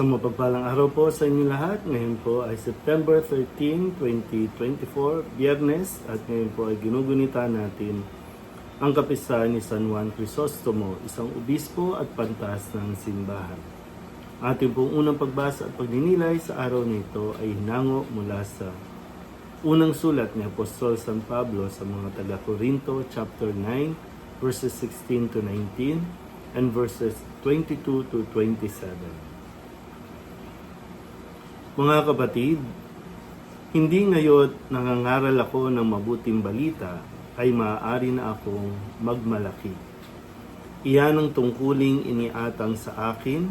Isang mapagpalang araw po sa inyo lahat. Ngayon po ay September 13, 2024, Biyernes at ngayon po ay ginugunita natin ang kapistahan ni San Juan Crisostomo, isang obispo at pantas ng simbahan. Ating pong unang pagbasa at pagninilay sa araw na ito ay hinango mula sa unang sulat ni Apostol San Pablo sa mga taga-Corinto chapter 9 verses 16 to 19 and verses 22 to 27. Mga kapatid, hindi ngayon nangangaral ako ng mabuting balita ay maaari na akong magmalaki. Iyan ang tungkuling iniatang sa akin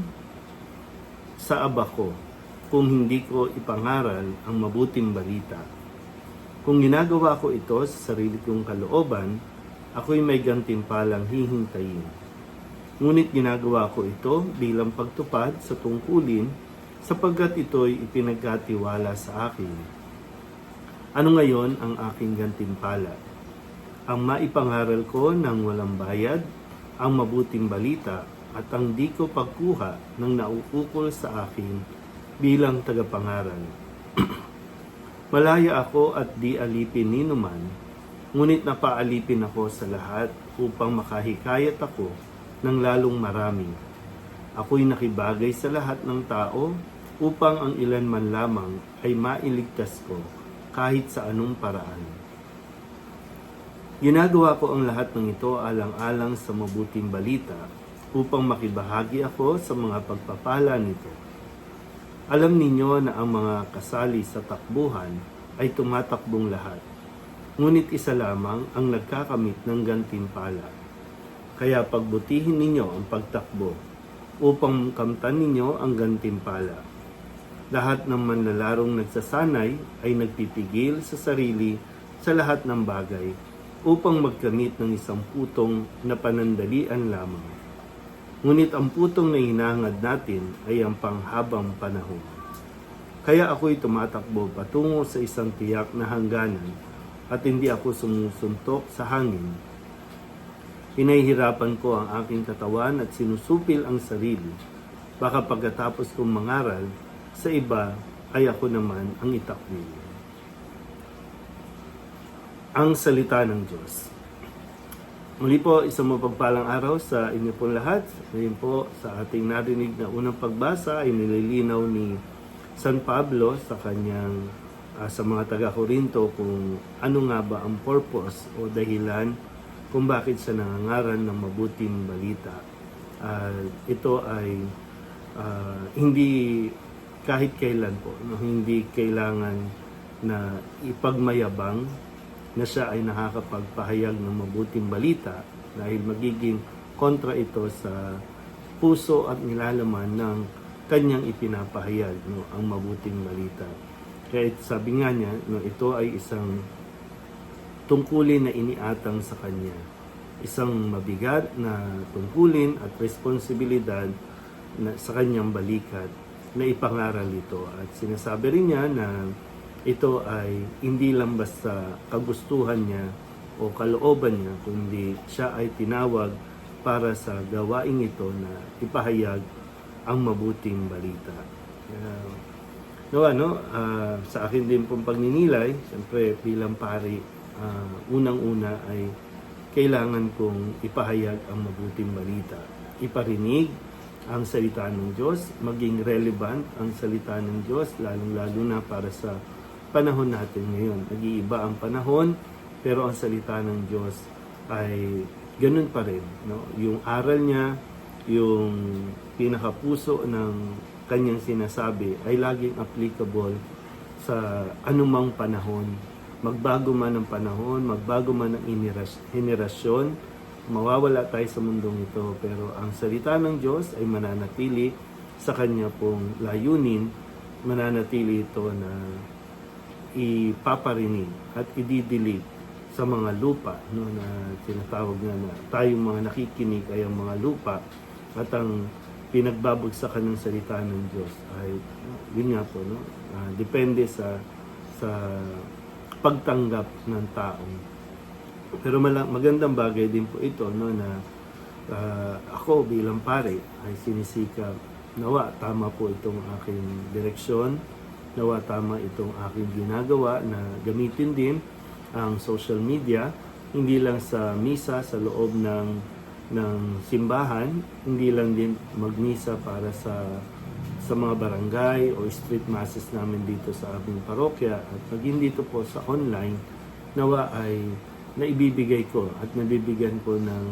sa aba ko kung hindi ko ipangaral ang mabuting balita. Kung ginagawa ko ito sa sarili kong kalooban, ako'y may gantimpalang hihintayin. Ngunit ginagawa ko ito bilang pagtupad sa tungkulin sapagkat ito'y ipinagkatiwala sa akin. Ano ngayon ang aking gantimpala? Ang maipangaral ko ng walang bayad, ang mabuting balita, at ang di ko pagkuha ng nauukol sa akin bilang tagapangaral. Malaya ako at di alipin ni numan, ngunit napaalipin ako sa lahat upang makahikayat ako ng lalong marami. Ako'y nakibagay sa lahat ng tao upang ang ilan man lamang ay mailigtas ko kahit sa anong paraan. Ginagawa ko ang lahat ng ito alang-alang sa mabuting balita upang makibahagi ako sa mga pagpapala nito. Alam ninyo na ang mga kasali sa takbuhan ay tumatakbong lahat. Ngunit isa lamang ang nagkakamit ng gantimpala. Kaya pagbutihin ninyo ang pagtakbo upang kamtan ninyo ang gantimpala. Lahat ng manlalarong nagsasanay ay nagpipigil sa sarili sa lahat ng bagay upang magkamit ng isang putong na panandalian lamang. Ngunit ang putong na hinahangad natin ay ang panghabang panahon. Kaya ako'y tumatakbo patungo sa isang tiyak na hangganan at hindi ako sumusuntok sa hangin. Pinahihirapan ko ang aking katawan at sinusupil ang sarili. Baka pagkatapos kong mangaral, sa iba ay ako naman ang itakwil. Ang salita ng Diyos. Muli po, isang mapagpalang araw sa inyo pong lahat. Ngayon po, sa ating narinig na unang pagbasa ay nililinaw ni San Pablo sa kanyang ah, sa mga taga-Korinto kung ano nga ba ang purpose o dahilan kung bakit siya nangangaran ng mabuting balita. Ah, ito ay ah, hindi kahit kailan po, no, hindi kailangan na ipagmayabang na siya ay nakakapagpahayag ng mabuting balita dahil magiging kontra ito sa puso at nilalaman ng kanyang ipinapahayag no, ang mabuting balita. Kaya sabi nga niya, no, ito ay isang tungkulin na iniatang sa kanya. Isang mabigat na tungkulin at responsibilidad na, sa kanyang balikat na ipangaral ito. At sinasabi rin niya na ito ay hindi lang basta kagustuhan niya o kalooban niya, kundi siya ay tinawag para sa gawaing ito na ipahayag ang mabuting balita. Uh, no, ano, ah, sa akin din pong pagninilay, siyempre bilang pari, ah, unang-una ay kailangan kong ipahayag ang mabuting balita. Iparinig ang salita ng Diyos, maging relevant ang salita ng Diyos, lalong-lalo na para sa panahon natin ngayon. Nag-iiba ang panahon, pero ang salita ng Diyos ay ganun pa rin. No? Yung aral niya, yung pinakapuso ng kanyang sinasabi ay laging applicable sa anumang panahon. Magbago man ang panahon, magbago man ang henerasyon, mawawala tayo sa mundong ito. Pero ang salita ng Diyos ay mananatili sa kanya pong layunin, mananatili ito na ipaparinig at ididilig sa mga lupa no, na tinatawag nga na tayong mga nakikinig ay ang mga lupa at ang pinagbabagsakan ng salita ng Diyos ay yun nga po no ah, depende sa sa pagtanggap ng tao pero magandang bagay din po ito no na ah, ako bilang pare ay sinisikap nawa tama po itong aking direksyon, nawa tama itong aking ginagawa na gamitin din ang social media hindi lang sa misa sa loob ng ng simbahan, hindi lang din magmisa para sa sa mga barangay o street masses namin dito sa aming parokya. At maging dito po sa online nawa ay naibibigay ko at nabibigyan ko ng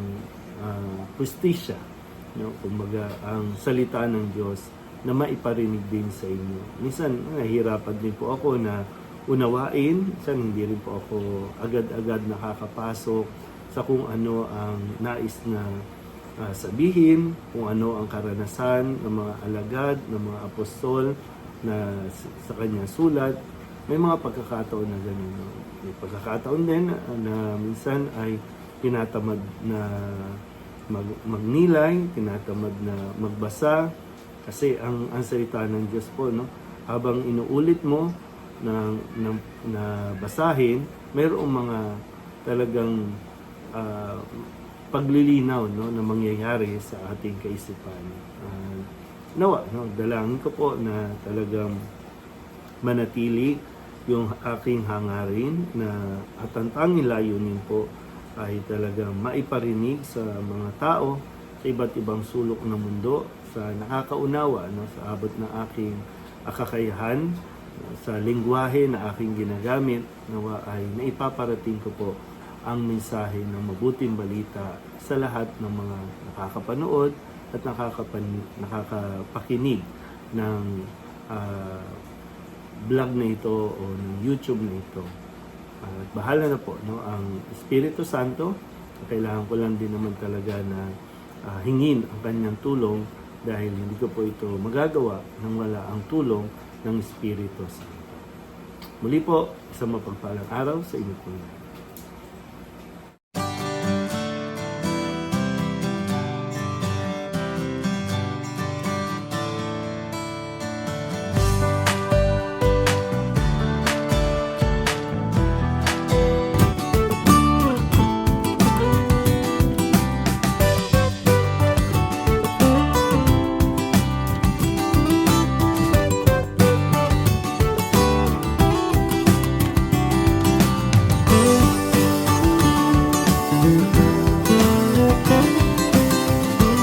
uh, justisya no? Kumbaga ang salita ng Diyos na maiparinig din sa inyo. Minsan nahihirapan din po ako na unawain minsan hindi rin po ako agad-agad nakakapasok sa kung ano ang nais na ah, sabihin, kung ano ang karanasan ng mga alagad, ng mga apostol na sa kanya sulat. May mga pagkakataon na ganun. May pagkakataon din na, na minsan ay tinatamad na mag, magnilay, tinatamad na magbasa. Kasi ang, ang salita ng Diyos po, no? habang inuulit mo na, na, na basahin, mayroong mga talagang ah, paglilinaw no na mangyayari sa ating kaisipan. Ah, nawa no dalangin ko po na talagang manatili yung aking hangarin na at ang tanging layunin po ay talagang maiparinig sa mga tao sa iba't ibang sulok ng mundo sa nakakaunawa no sa abot ng aking kakayahan sa lingwahe na aking ginagamit nawa ay naipaparating ko po ang mensahe ng mabuting balita sa lahat ng mga nakakapanood at nakakapan, nakakapakinig ng ah, vlog na ito o ng YouTube na ito. At bahala na po no ang Espiritu Santo. Kailangan ko lang din naman talaga na ah, hingin ang kanyang tulong dahil hindi ko po ito magagawa nang wala ang tulong ng Espiritu Santo. Muli po, isang mapagpalang araw sa inyo po.